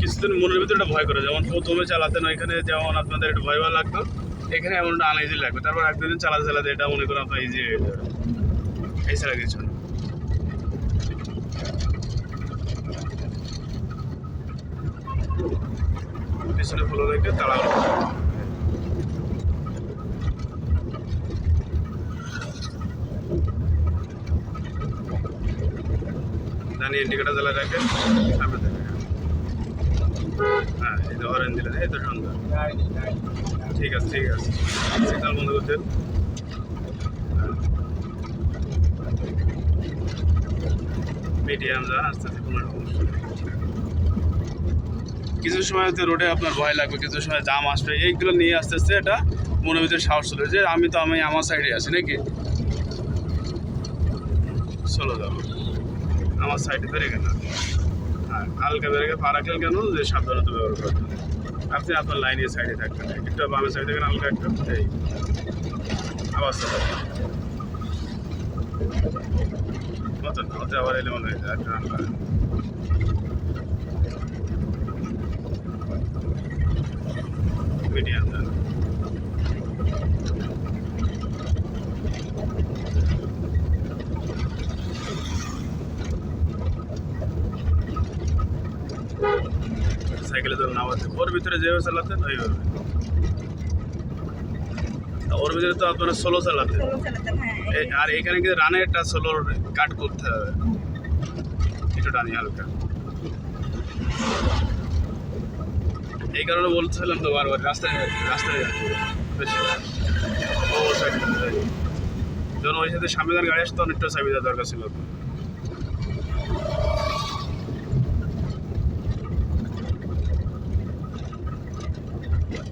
কিছুদিন মনের ভিতরে একটা ভয় করে, যেমন প্রথমে চালাতেন ওইখানে যেমন আপনাদের একটু ভয় ভয় লাগতো, এখানে এমন একটা আনইজি লাগবে। তারপর এক, দুদিন চালাতে চালাতে এটা মনে করেন আপনার ইজি হয়ে যাবে। এই ছাড়া কিছু না। পিছনে ফলো রেখে তাড়াহুড়ো। জানি ইন্ডিকেটার হ্যাঁ এই তো হরেন দিলেন এই তো সুন্দর। ঠিক আছে ঠিক আছে। সিগন্যাল বন্ধ করতেন মিডিয়াম যা, আস্তে আস্তে কোনো সমস্যা কিছু সময় হয়তো রোডে আপনার ভয় লাগবে, কিছু সময় জাম আসবে। এইগুলো নিয়ে আস্তে আস্তে এটা মনের ভিতরে সাহস চলে যে আমি তো, আমি আমার সাইডে আছি, নাকি? চলো যাব আমার সাইডে বেড়ে গেল হালকা গেলে পা রাখলেন কেন? যে সাবধানতা ব্যবহার করবেন আপনি আপনার লাইনের সাইডে থাকবেন। একটু বামের সাইডে থাকেন হালকা একটু এই আবার চলো হতে আবার এলে মনে হয়েছে একটা হালকা মিডিয়াম সাইকেলে তো নামাতে। ওর ভিতরে যেভাবে চালাতেন ওইভাবে। ওর ভিতরে তো আপনারা সোলো চালাতেন। হ্যাঁ এ- আর এখানে কিন্তু রানে একটা সোলোর কাট করতে হবে। একটু টানি হালকা। এই কারণে বলছিলাম তো বারবার রাস্তায় রাস্তায় যাচ্ছি বেশি ও সাইডে ওই সাথে সামনে গাড়ি আসতো অনেকটা সাইড দেওয়া দরকার ছিল।